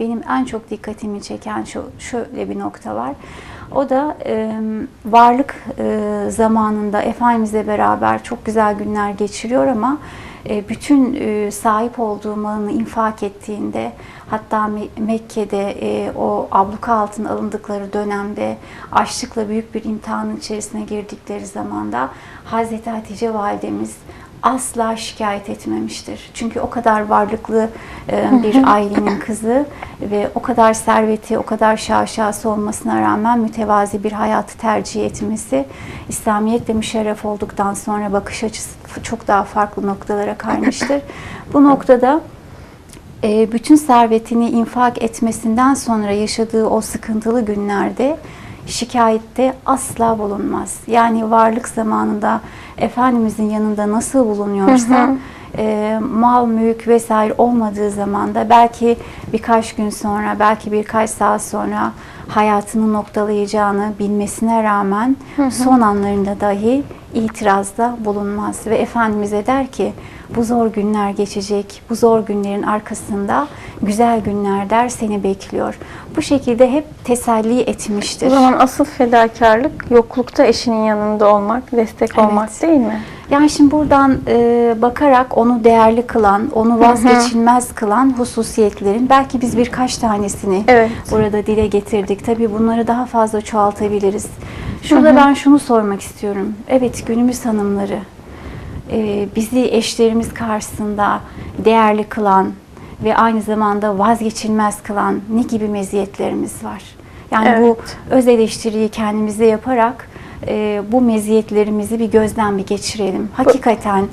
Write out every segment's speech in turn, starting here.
Benim en çok dikkatimi çeken şu şöyle bir nokta var. O da e, varlık e, zamanında Efendimizle beraber çok güzel günler geçiriyor ama e, bütün e, sahip olduğu malını infak ettiğinde hatta Me- Mekke'de e, o abluka altına alındıkları dönemde açlıkla büyük bir imtihanın içerisine girdikleri zamanda Hazreti Hatice validemiz asla şikayet etmemiştir. Çünkü o kadar varlıklı e, bir ailenin kızı ve o kadar serveti, o kadar şaşası olmasına rağmen mütevazi bir hayatı tercih etmesi, İslamiyetle müşerref olduktan sonra bakış açısı çok daha farklı noktalara kaymıştır. Bu noktada e, bütün servetini infak etmesinden sonra yaşadığı o sıkıntılı günlerde şikayette asla bulunmaz. Yani varlık zamanında Efendimizin yanında nasıl bulunuyorsa e, mal, mülk vesaire olmadığı zamanda belki birkaç gün sonra, belki birkaç saat sonra hayatını noktalayacağını bilmesine rağmen son anlarında dahi itirazda bulunmaz ve Efendimiz'e der ki bu zor günler geçecek, bu zor günlerin arkasında güzel günler der seni bekliyor. Bu şekilde hep teselli etmiştir. O zaman asıl fedakarlık yoklukta eşinin yanında olmak, destek Evet. olmak değil mi? Yani şimdi buradan e, bakarak onu değerli kılan, onu vazgeçilmez kılan hususiyetlerin belki biz birkaç tanesini Evet. burada dile getirdik. Tabii bunları daha fazla çoğaltabiliriz. Şurada ben şunu sormak istiyorum. Evet günümüz hanımları e, bizi eşlerimiz karşısında değerli kılan ve aynı zamanda vazgeçilmez kılan ne gibi meziyetlerimiz var? Yani bu Evet. öz eleştiriyi kendimize yaparak e, bu meziyetlerimizi bir gözden bir geçirelim. Hakikaten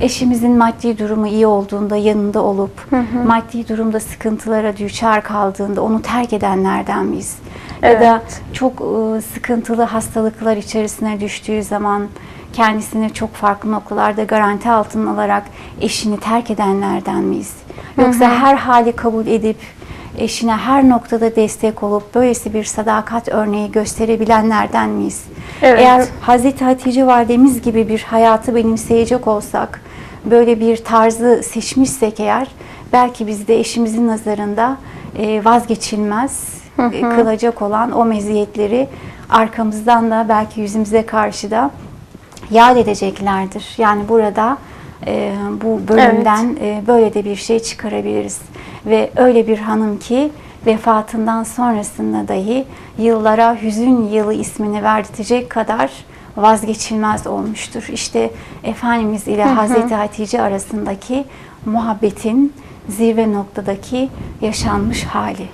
eşimizin maddi durumu iyi olduğunda yanında olup maddi durumda sıkıntılara düçar kaldığında onu terk edenlerden miyiz? Ya da Evet. çok e, sıkıntılı hastalıklar içerisine düştüğü zaman kendisini çok farklı noktalarda garanti altına alarak eşini terk edenlerden miyiz? Yoksa her hali kabul edip eşine her noktada destek olup böylesi bir sadakat örneği gösterebilenlerden miyiz? Evet. Eğer Hazreti Hatice validemiz gibi bir hayatı benimseyecek olsak, böyle bir tarzı seçmişsek eğer belki biz de eşimizin nazarında e, vazgeçilmez e, kılacak olan o meziyetleri arkamızdan da belki yüzümüze karşı da yad edeceklerdir. Yani burada e, bu bölümden e, böyle de bir şey çıkarabiliriz. Ve öyle bir hanım ki vefatından sonrasında dahi yıllara hüzün yılı ismini verdirtecek kadar vazgeçilmez olmuştur. İşte Efendimiz ile Hazreti Hatice arasındaki muhabbetin zirve noktadaki yaşanmış hali.